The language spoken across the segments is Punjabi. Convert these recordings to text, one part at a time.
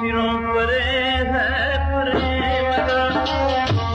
शरो परे परे म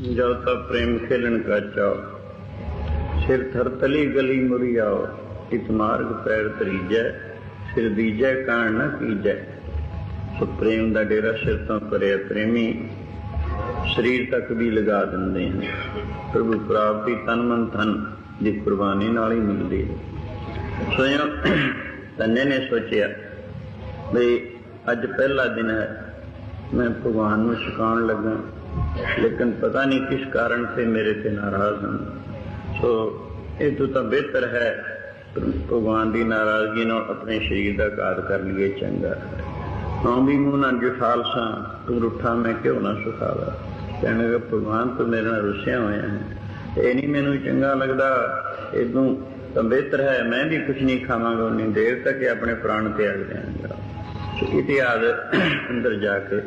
ਜਦ ਤਾਂ ਪ੍ਰੇਮ ਖੇਲਣ ਕਾ ਚਾਓ ਸਿਰ ਥਰਤਲੀ ਗਲੀ ਮੁਰੀ ਆਓ ਇਤ ਮਾਰਗ ਪੈਰ ਤਰੀਜੈ ਸਿਰ ਦੀਜੈ ਕਾਣ ਨ ਕੀਜੈ। ਸੋ ਪ੍ਰੇਮ ਦਾ ਡੇਰਾ ਸਿਰ ਤੋਂ ਪਰੇ ਪ੍ਰੇਮੀ, ਸਰੀਰ ਤੱਕ ਵੀ ਲਗਾ ਦਿੰਦੇ ਹਨ। ਪ੍ਰਭੂ ਪ੍ਰਾਪਤੀ ਤਨ ਮਨ ਧਨ ਦੀ ਕੁਰਬਾਨੀ ਨਾਲ ਹੀ ਮਿਲਦੀ ਹੈ। ਸੋਇਓ ਤੰਨੇ ਨੇ ਸੋਚਿਆ ਵੀ ਅੱਜ ਪਹਿਲਾ ਦਿਨ ਹੈ, ਮੈਂ ਭਗਵਾਨ ਨੂੰ ਛਕਾਉਣ ਲੱਗਾ। ਲੇਕਿਨ ਪਤਾ ਨਹੀਂ ਕਿਸ ਕਾਰਨ ਸੇ ਮੇਰੇ ਤੇ ਨਾਰਾਜ਼ ਹਨ ਸੋ ਇਹ ਤੋਂ ਤਾਂ ਬਿਹਤਰ ਹੈ ਭਗਵਾਨ ਦੀ ਨਾਰਾਜ਼ਗੀ ਨਾਲ ਆਪਣੇ ਸਰੀਰ ਦਾ ਕਾਰ ਕਰ ਲਈਏ ਚੰਗਾ ਹਾਂ ਵੀ ਮੂੰਹ ਨਾਲ ਜਠਾਲ ਸਾਂ ਤੂੰ ਰੁੱਠਾ ਮੈਂ ਕਿਉਂ ਨਾ ਸੁਖਾਵਾ ਕਹਿਣਗੇ ਭਗਵਾਨ ਤੂੰ ਮੇਰੇ ਨਾਲ ਰੁੱਸਿਆ ਹੋਇਆ ਹੈ ਇਹ ਨਹੀਂ ਮੈਨੂੰ ਚੰਗਾ ਲੱਗਦਾ ਇਦੋਂ ਤਾਂ ਬਿਹਤਰ ਹੈ ਮੈਂ ਵੀ ਕੁਝ ਨਹੀਂ ਖਾਵਾਂਗਾ ਉਨੀ ਦੇਰ ਤੱਕ ਇਹ ਆਪਣੇ ਪ੍ਰਾਣ ਤਿਆਗ ਦਿਆਂਗਾ ਸੋ ਇਤਿਹਾਸ ਅੰਦਰ ਜਾ ਕੇ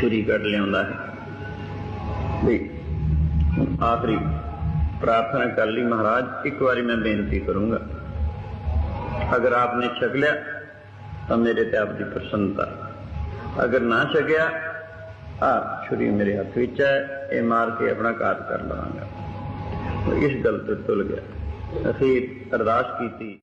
ਛੁਰੀ ਕੱਢ ਲਿਆਉਂਦਾ ਹੈ। ਵੀ ਆਖਰੀ ਪ੍ਰਾਰਥਨਾ ਕਰ ਲਈ, ਮਹਾਰਾਜ, ਇੱਕ ਵਾਰੀ ਮੈਂ ਬੇਨਤੀ ਕਰੂੰਗਾ। ਅਗਰ ਆਪਨੇ ਛਕ ਲਿਆ, ਤਾਂ ਮੇਰੇ ਤੇ ਆਪ ਦੀ ਪ੍ਰਸੰਨਤਾ। ਅਗਰ ਨਾ ਛਕਿਆ ਆ ਛੁਰੀ ਮੇਰੇ ਹੱਥ ਵਿੱਚ ਹੈ, ਇਹ ਮਾਰ ਕੇ ਆਪਣਾ ਕਾਰਜ ਕਰ ਲਵਾਂਗਾ। ਇਸ ਗੱਲ ਤੇ ਤੁਲ ਗਿਆ। ਅਸੀਂ ਅਰਦਾਸ ਕੀਤੀ।